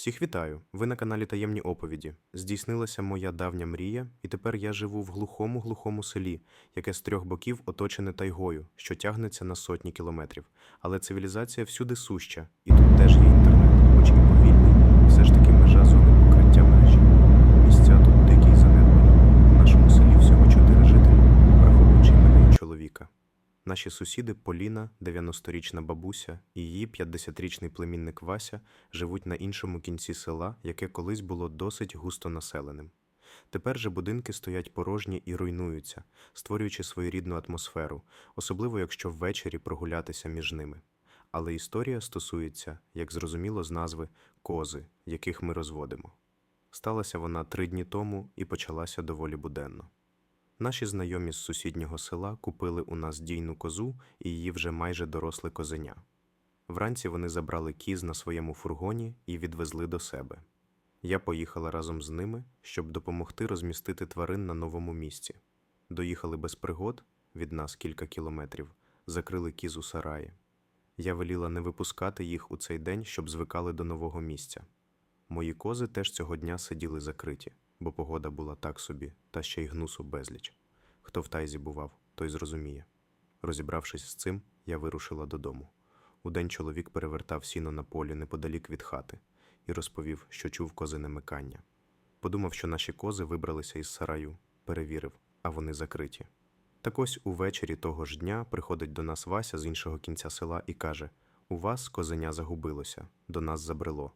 Всіх вітаю! Ви на каналі Таємні оповіді. Здійснилася моя давня мрія, і тепер я живу в глухому глухому селі, яке з трьох боків оточене тайгою, що тягнеться на сотні кілометрів. Але цивілізація всюди суща, і тут теж є Наші сусіди Поліна, 90-річна бабуся, і її 50-річний племінник Вася живуть на іншому кінці села, яке колись було досить густо населеним. Тепер же будинки стоять порожні і руйнуються, створюючи своєрідну атмосферу, особливо якщо ввечері прогулятися між ними. Але історія стосується, як зрозуміло з назви, кози, яких ми розводимо. Сталася вона три дні тому і почалася доволі буденно. Наші знайомі з сусіднього села купили у нас дійну козу і її вже майже доросле козеня. Вранці вони забрали кіз на своєму фургоні і відвезли до себе. Я поїхала разом з ними, щоб допомогти розмістити тварин на новому місці. Доїхали без пригод, від нас кілька кілометрів, закрили кіз у сараї. Я веліла не випускати їх у цей день, щоб звикали до нового місця. Мої кози теж цього дня сиділи закриті, бо погода була так собі, та ще й гнусу безліч. Хто в тайзі бував, той зрозуміє. Розібравшись з цим, я вирушила додому. Удень чоловік перевертав сіно на полі неподалік від хати і розповів, що чув козине микання. Подумав, що наші кози вибралися із сараю, перевірив, а вони закриті. Так ось увечері того ж дня приходить до нас Вася з іншого кінця села і каже: У вас козеня загубилося, до нас забрело.